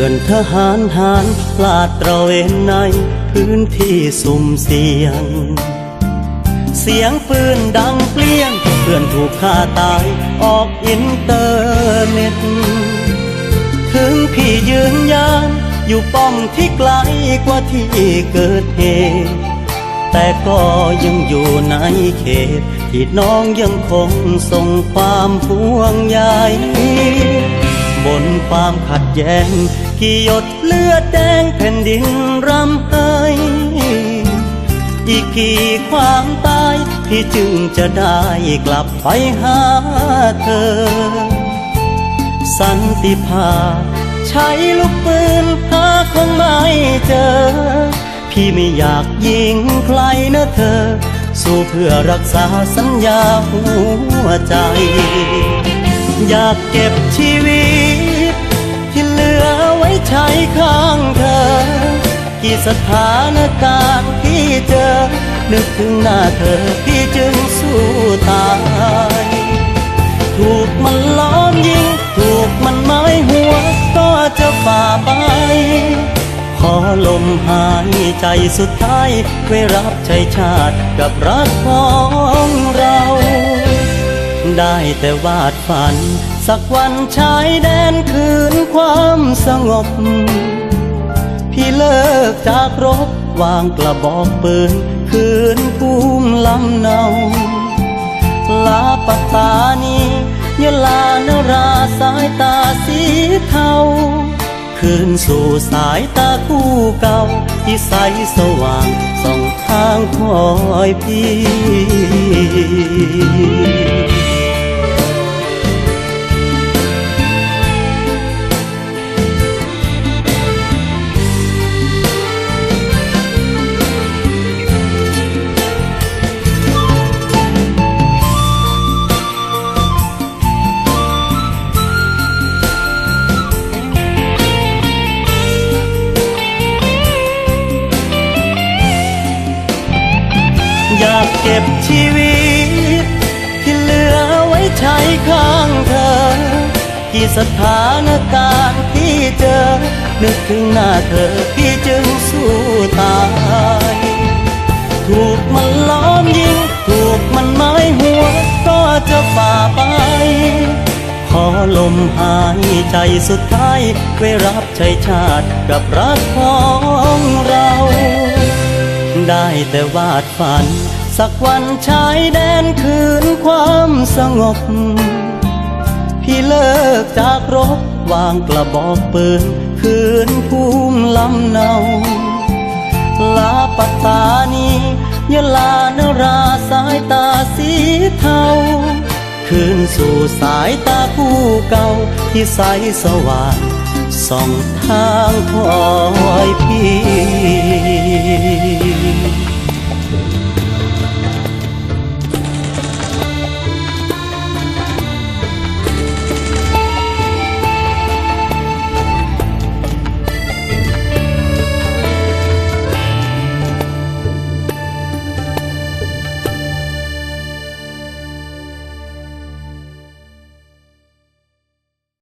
พื่อนทหารหารลาดตระเวนในพื้นที่สุ่มเสี่ยง เสียงปืนดังเปลี่ยนเพื่อนถูกฆ่าตายออกอินเตอร์เน็ต ถึงพี่ยืนยันอยู่ป้อมที่ไกลกว่าที่เกิดเหตุ แต่ก็ยังอยู่ในเขต ที่น้องยังคงส่งความห่วงใยบนความขัดแย้ง กี่หยดเลือดแดงแผ่นดินรำไห้อีกกี่ความตายที่จึงจะได้กลับไปหาเธอ สันติภาพใช้ลูกปืนหาคงไม่เจอ พี่ไม่อยากยิงใครนะเธอ สู้เพื่อรักษาสัญญาหัวใจ อยากเก็บชีวิต ใช้ข้างเธอ กี่สถานการณ์ที่เจอ นึกถึงหน้าเธอพี่จึงสู้ตาย ถูกมันล้อมยิง ถูกมันไม้หัว ก็จะฝ่าไป ขอลมหายใจสุดท้ายไว้รับใช้ชาติกับรักของเรา ได้แต่วาดฝัน สักวันชายแดนคืนความสงบ พี่เลิกจากรบวางกระบอกปืน คืนภูมิลำเนา ลาปัตตานียลานราสายตาสีเทาคืนสู่สายตาคู่เก่าที่ใสสว่างส่องทางคอยพี่ เก็บชีวิต ที่เหลือไว้ใช้ข้างเธอกี่สถานการณ์ที่เจอ นึกถึงหน้าเธอพี่จึงสู้ตาย ถูกมันล้อมยิง ถูกมันไม้หัว ก็จะฝ่าไป ขอลมหายใจสุดท้ายไว้รับใช้ชาติกับรักของเราได้แต่วาดฝัน สักวันชายแดนคืนความสงบ พี่เลิกจากรบวางกระบอกปืน คืนภูมิลำเนา ลาปัตตานียะลานราสายตาสีเทา คืนสู่สายตาคู่เก่าที่ใสสว่างส่องทางคอยพี่